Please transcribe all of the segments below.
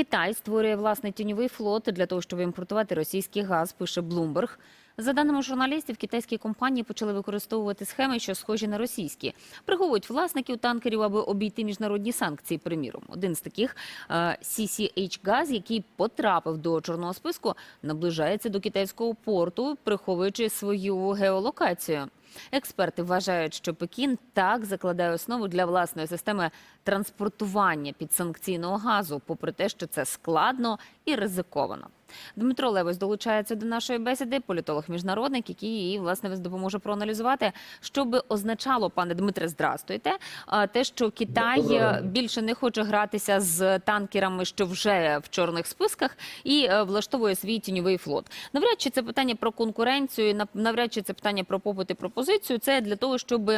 Китай створює власний тіньовий флот для того, щоб імпортувати російський газ, пише Bloomberg. За даними журналістів, китайські компанії почали використовувати схеми, що схожі на російські. Приховують власників танкерів, аби обійти міжнародні санкції. Приміром, один з таких е, CCH Газ, який потрапив до чорного списку, наближається до китайського порту, приховуючи свою геолокацію. Експерти вважають, що Пекін так закладає основу для власної системи транспортування підсанкційного газу, попри те, що це складно і ризиковано. Дмитро Левось долучається до нашої бесіди, політолог-міжнародник, який її власне вас допоможе проаналізувати, що би означало, пане Дмитре, здрастуйте, те, що Китай більше не хоче гратися з танкерами, що вже в чорних списках, і е, влаштовує свій тіньовий флот. Навряд чи це питання про конкуренцію, нав- навряд чи це питання про попит і пропозицію. Це для того, щоб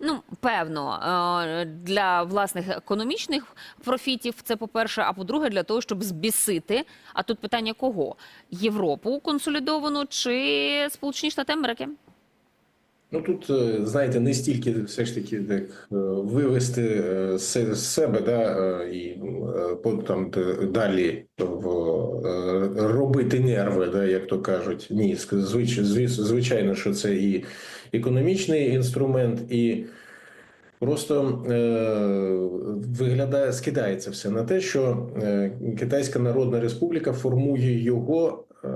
ну певно е, для власних економічних профітів. Це по перше, а по-друге, для того, щоб збісити. А тут питання кого? Європу консолідовану чи Сполучені Штати Америки? Ну тут е, знаєте, не стільки все ж таки так е, вивести е, з себе, да і там далі робити нерви, да, як то кажуть. Ні, звичайно, що це і економічний інструмент, і просто е, виглядає, скидається все на те, що е, Китайська Народна Республіка формує його е,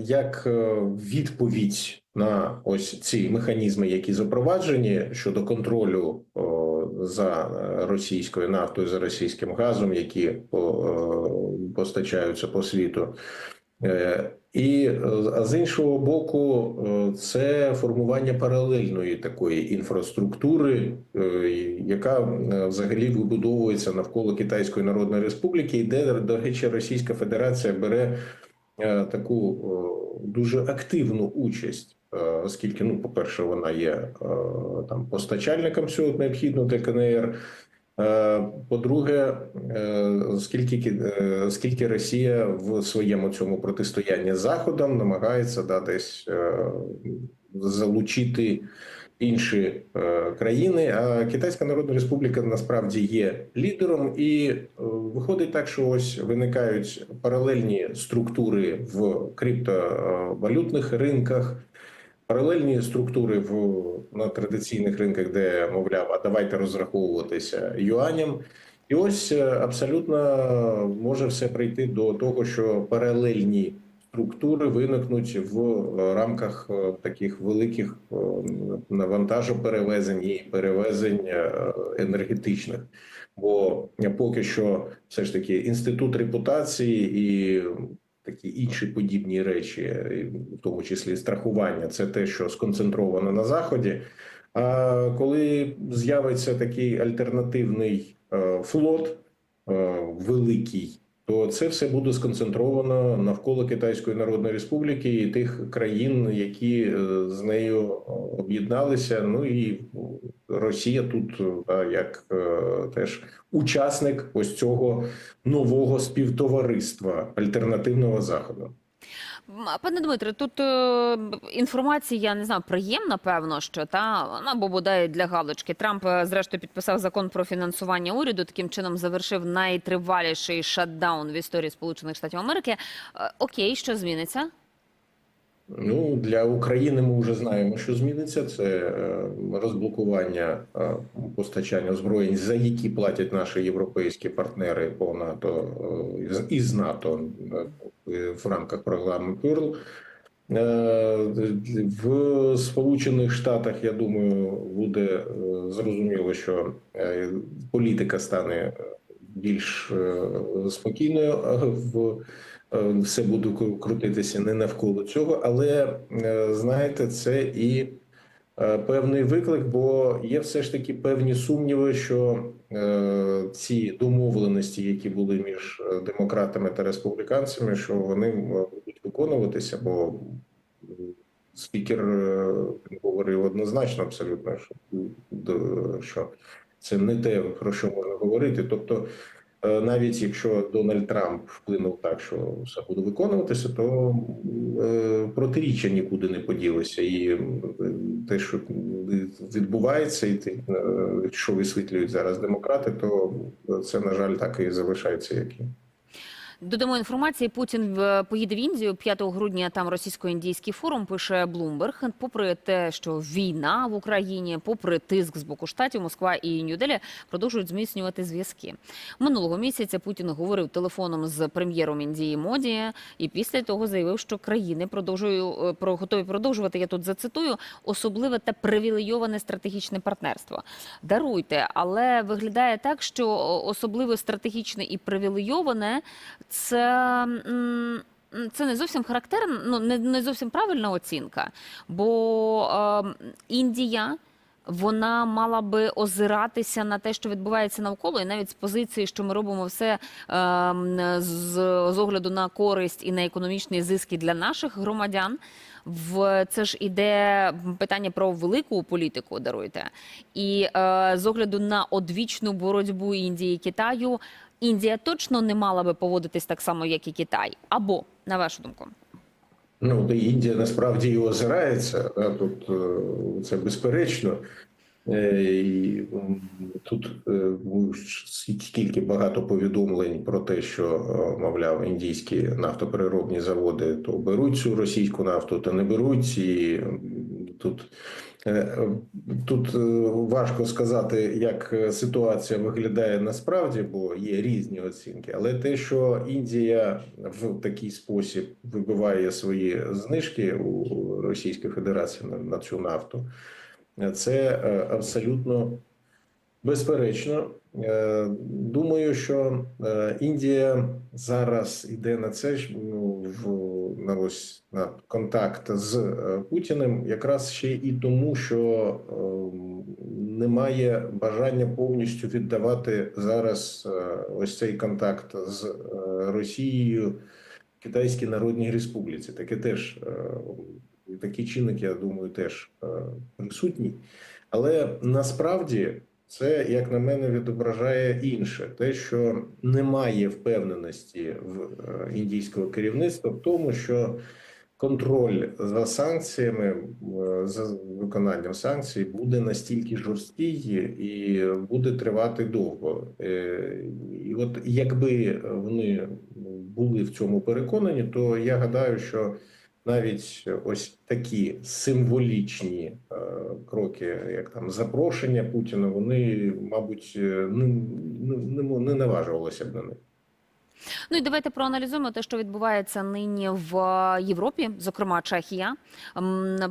як е, відповідь на ось ці механізми, які запроваджені щодо контролю о, за російською нафтою, за російським газом, які е, постачаються по світу. Е, І е, а з іншого боку, е, це формування паралельної такої інфраструктури, яка взагалі вибудовується навколо Китайської Народної Республіки, і де, до речі, Російська Федерація бере таку дуже активну участь, оскільки, ну, по-перше, вона є там постачальником всього необхідного для КНР. Е, По-друге, е, оскільки Ки- е, Росія в своєму цьому протистоянні Заходом намагається да, десь залучити інші країни, а Китайська Народна Республіка насправді є лідером, і виходить так, що ось виникають паралельні структури в криптовалютних ринках. Паралельні структури в на традиційних ринках, де мовляв, а давайте розраховуватися юаням, і ось е, абсолютно може все прийти до того, що паралельні структури виникнуть в е, рамках е, таких великих навантажоперевезень і перевезень енергетичних. Бо поки що все ж таки інститут репутації і такі інші подібні речі, в тому числі страхування, це те, що сконцентровано на заході. А коли з'явиться такий альтернативний е, флот е, великий, то це все буде сконцентровано навколо Китайської Народної Республіки і тих країн, які е, з нею об'єдналися. Ну і Росія тут е, як е, теж учасник ось цього нового співтовариства альтернативного заходу. Пане Дмитре, тут е, інформація, не знаю, приємна, певно, що та або бодай для галочки. Трамп е, зрештою підписав закон про фінансування уряду. Таким чином завершив найтриваліший шатдаун в історії Сполучених Штатів Америки. Е, Окей, що зміниться? Ну для України ми вже знаємо, що зміниться. Це е, розблокування е, постачання озброєнь, за які платять наші європейські партнери по НАТО е, із- НАТО в рамках програми Перл. В Сполучених Штатах я думаю, буде зрозуміло, що політика стане більш спокійною в все буде крутитися не навколо цього, але е, знаєте, це і е, певний виклик, бо є все ж таки певні сумніви, що е, ці домовленості, які були між е, демократами та республіканцями, що вони будуть виконуватися, бо спікер е, говорив однозначно абсолютно, що, що це не те, про що можна говорити. Тобто, е, навіть якщо Дональд Трамп вплинув так, що все буде виконуватися, то е, протиріччя нікуди не поділися. І те, що відбувається, і те, е, що висвітлюють зараз демократи, то це на жаль так і залишається як є. Додамо інформації. Путін е, поїде в Індію 5 грудня. Там російсько-індійський форум пише Блумберг. Попри те, що війна в Україні, попри тиск з боку штатів, Москва і Нью-Делі продовжують зміцнювати зв'язки. Минулого місяця Путін говорив телефоном з прем'єром Індії Моді, і після того заявив, що країни продовжують е, про готові продовжувати. Я тут зацитую особливе та привілейоване стратегічне партнерство. Даруйте, але виглядає так, що особливе стратегічне і привілейоване це. Це не зовсім характерна, ну не, не зовсім правильна оцінка, бо е, Індія вона мала би озиратися на те, що відбувається навколо, і навіть з позиції, що ми робимо все ем, з, з огляду на користь і на економічні зиски для наших громадян. В це ж іде питання про велику політику, даруйте, і е, з огляду на одвічну боротьбу Індії і Китаю, Індія точно не мала би поводитись так само, як і Китай. Або на вашу думку, Ну, де Індія насправді і озирається, да, тут е, це безперечно. Е, І тут е, скільки багато повідомлень про те, що, мовляв, індійські нафтопереробні заводи то беруть цю російську нафту, то не беруть. І тут, тут е, важко сказати, як е, ситуація виглядає насправді, бо є різні оцінки. Але те, що Індія в такий спосіб вибиває свої знижки у Російської Федерації на, цю нафту. Це е, абсолютно безперечно. Е, Думаю, що е, Індія зараз іде на це ж ну, в на ось на контакт з е, Путіним, якраз ще і тому, що е, немає бажання повністю віддавати зараз ось цей контакт з Росією Китайській Народній Республіці. Таке теж такі чинники, я думаю, теж е, присутні. Але насправді це, як на мене, відображає інше: те, що немає впевненості в е, індійського керівництва в тому, що контроль за санкціями, е, за виконанням санкцій буде настільки жорсткий і буде тривати довго. Е, І от якби вони були в цьому переконані, то я гадаю, що навіть ось такі символічні е, кроки, як там запрошення Путіна, вони, мабуть, е, не, не, не, не наважувалися б на них. Ну і давайте проаналізуємо те, що відбувається нині в Європі, зокрема Чехія.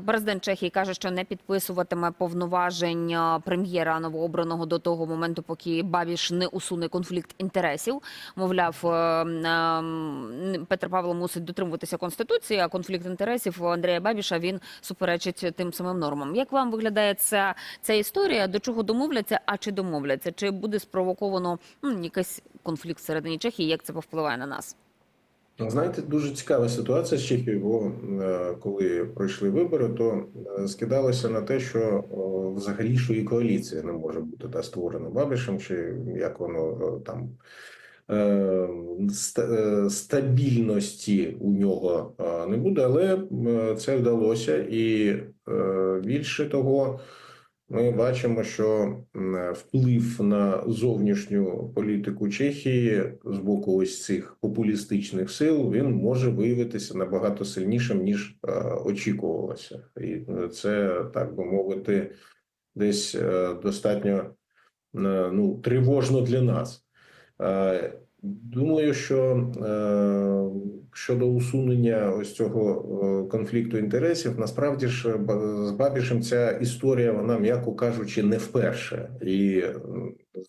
Президент Чехії каже, що не підписуватиме повноважень е, прем'єра новообраного до того моменту, поки Бабіш не усуне конфлікт інтересів. Мовляв, е, Петр Павло мусить дотримуватися конституції, а конфлікт інтересів Андрія Бабіша він суперечить тим самим нормам. Як вам виглядає ця, ця історія? До чого домовляться? А чи домовляться? Чи буде спровоковано м, якийсь конфлікт всередині Чехії? Як це повпливає на нас? Ну, Знаєте, дуже цікава ситуація з Чехією, бо е, коли пройшли вибори, то е, скидалося на те, що о, взагалі що і коаліція не може бути та створена Бабишем, чи як воно там е, ста- е, стабільності у нього е, не буде, але е, це вдалося, і е, більше того. Ми бачимо, що вплив на зовнішню політику Чехії з боку ось цих популістичних сил він може виявитися набагато сильнішим ніж е, очікувалося, і е, це так би мовити, десь е, достатньо ну тривожно для нас. Думаю, що е, щодо усунення ось цього е, конфлікту інтересів, насправді ж е, з Бабішем ця історія, вона, м'яко кажучи, не вперше, і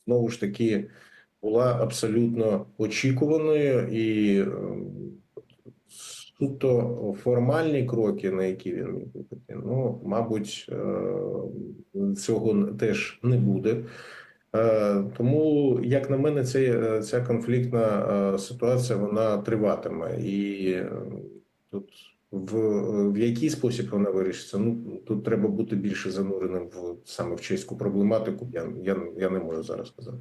знову ж таки була абсолютно очікуваною і суто формальні кроки, на які він міг ну, мабуть, цього теж не буде. Е, Тому, як на мене, цей, е, ця конфліктна е, ситуація вона триватиме, і тут в, в який спосіб вона вирішиться? Ну тут треба бути більше зануреним в саме в чеську проблематику. Я, я, я не можу зараз сказати.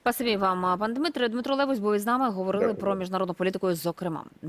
Спасибі вам, пан Дмитро. Дмитро Левось був із нами. Говорили Дякую. про міжнародну політику, зокрема.